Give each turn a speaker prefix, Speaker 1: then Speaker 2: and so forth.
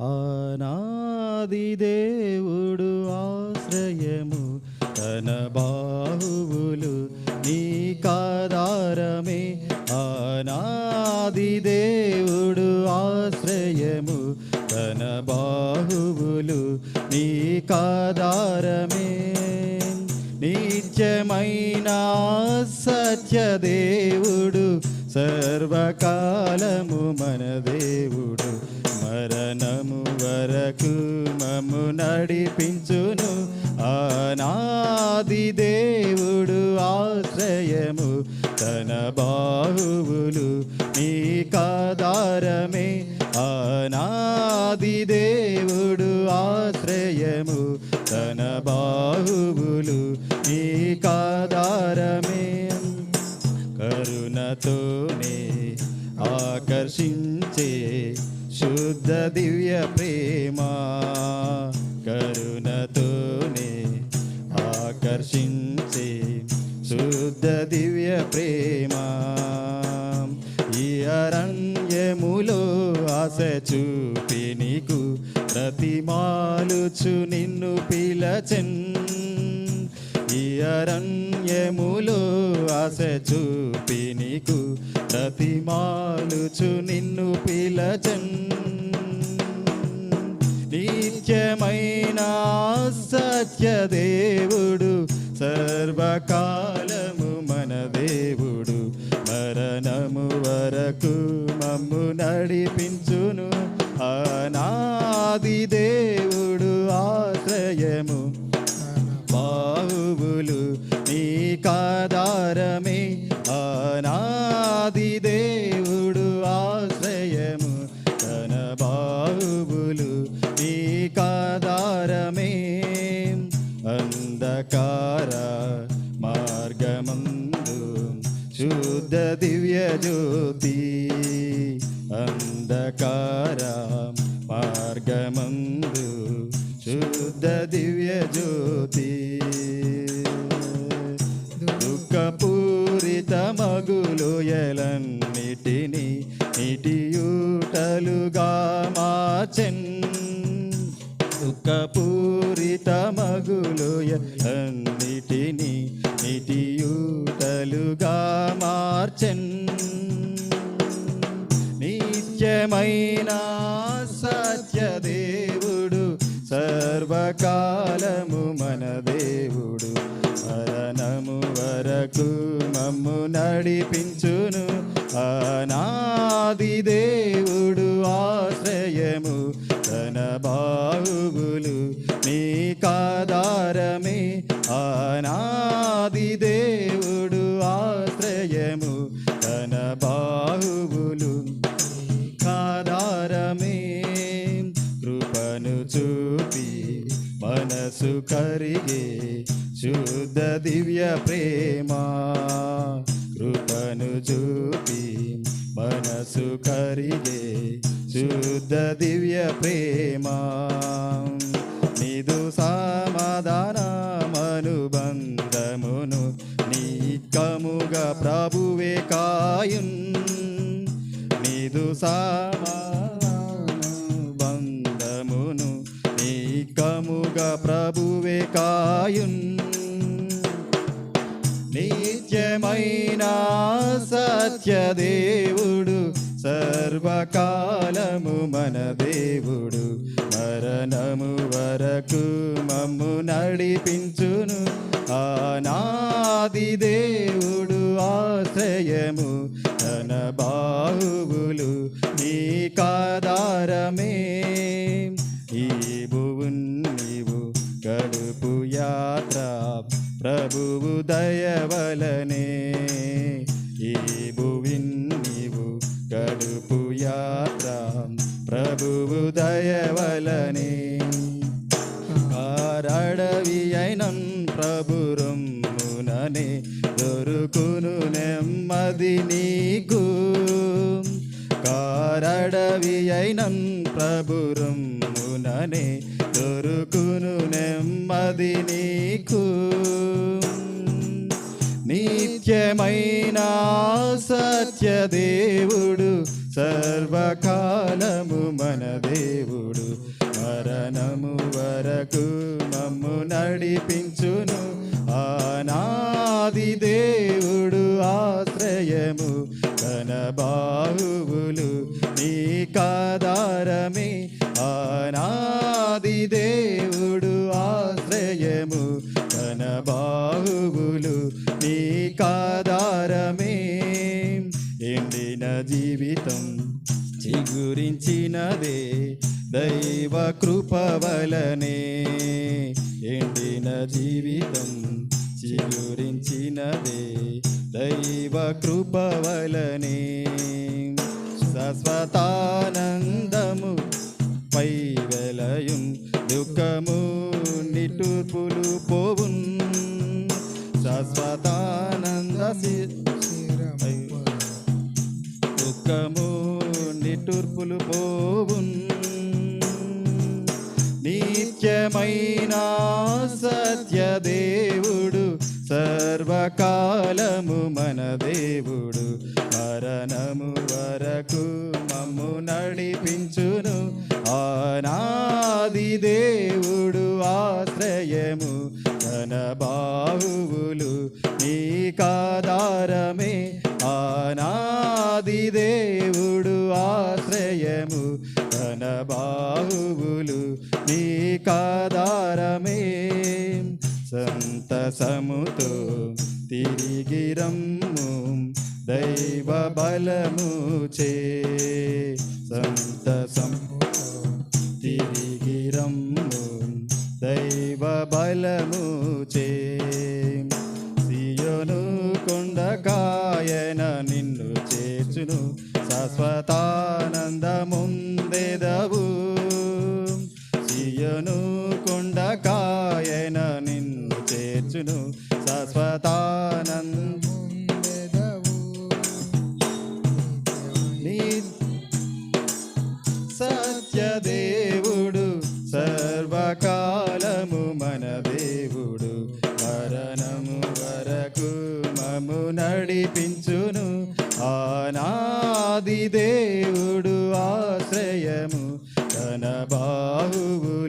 Speaker 1: ఆనాది దేవుడు ఆశ్రయము తన బాహువులు నీ కాదారమే. ఆనాది దేవుడు ఆశ్రయము తన బాహువులు నీ కాదారమే. నిత్యమైన సత్యదేవుడు సర్వకాలము మన దేవుడు. మరణము వరకు మము నడిపించును. ఆనాది దేవుడు ఆశ్రయము తన బాహువులు నీ కాదారమే దర్శించే శుద్ధ దివ్య ప్రేమ కరుణతోనే ఆకర్షించే శుద్ధ దివ్య ప్రేమ. ఈ అరణ్యములో ఆశ చూపి నీకు ప్రతిమాలుచు నిన్ను పిలచెన్. ఈ అరణ్యములో ఆశ చూపి నీకు ప్రతిమాలుచు నిన్ను పిలచన్ నిత్యమైన సత్యదేవుడు సర్వకాలము మన దేవుడు మరణము వరకు మమ్ము నడిపించును అనాది దేవుడు ఆశ్రయము బాహువులు నీ కాదారమే శుద్ధ దివ్య జ్యోతి అంధకార మార్గమందు శుద్ధ దివ్య జ్యోతి. దుఃఖపూరిత మగులోయలన్నిటిని నిటియూటలుగా మార్చెన్. దుఃఖపూరిత మగులోయలన్నిటిని నిటియూటలుగా మార్చెన్. నిత్యమైన సత్యదేవుడు సర్వకాలము మన దేవుడు మరణము వరకు మమ్ము నడిపించును. అనాది దేవుడు ఆశ్రయము తన బాహువులు నీ కాదారమే. అనాది దేవుడు ఆశ్రయము తన బాహువులు కాదారమే. కృపను చూపి మనసు కరిగే శుద్ధ దివ్య ప్రేమ కృపను చూపి మనసు కరిగే శుద్ధ దివ్య ప్రేమ. నిదు సమాధానమనుబంధమును నీకముగా ప్రభువే కాయున్. నిదు బంధమును నీకముగా ప్రభువే కాయున్. నిత్యమైన సత్యదేవుడు సర్వకాలము మన దేవుడు మరణము వరకు మమ్ము నడిపించును. ఆనాది దేవుడు ఆశ్రయము తన బాహువులు నీ కాదారమే. ఈ నీవు గడుపు యాత్ర ప్రభువు దయవలనే. ఈ భువిన్ ప్రభురమ్ముననే దొరుకును నెమ్మది నీకు. కారడవి అయినం ప్రభురమ్ముననే దొరుకును నెమ్మది నీకు. నిత్యమైన సత్యదేవుడు సర్వకాలము మన దేవుడు. మరణము వరకు మమ్ము నడిపించును. ఆది దేవుడు ఆశ్రయము తన బాహువులు నీ కాదారమే. ఆనాది దేవుడు ఆశ్రయము తన బాహువులు నీ కాదారమే. ఎండిన జీవితం చిగురించినదే దైవ కృప వలనే. ఎండిన జీవితం చిగురించినదే దైవ కృప వలనే శాశ్వతానందము పై వెలయుం దుఃఖము నిటూర్పులు పోవున్. శాశ్వతానంద దుఃఖము నిటూర్పులు పోవున్. నిత్యమైన సర్వకాలము మన దేవుడు మరణము వరకు మమ్ము నడిపించును. ఆనాది దేవుడు ఆశ్రయము తన బాహువులు నీ కాదారమే. ఆనాది దేవుడు ఆశ్రయము తన బాహువులు నీ కాదారమే. సంతసముతో తిరిగి రమ్ము దైవ బలము చే. సంతసముతో తిరిగి రమ్ము దైవ బలము చే. సియోను కొండకాయన నిన్ను చేర్చును శాశ్వతానందముందెదవు. సియోను కొండ శాశ్వతానంద సత్యదేవుడు సర్వకాలము మన దేవుడు. మరణము వరకు మము నడిపించును. ఆనాది దేవుడు ఆశ్రయము. తన బాహువు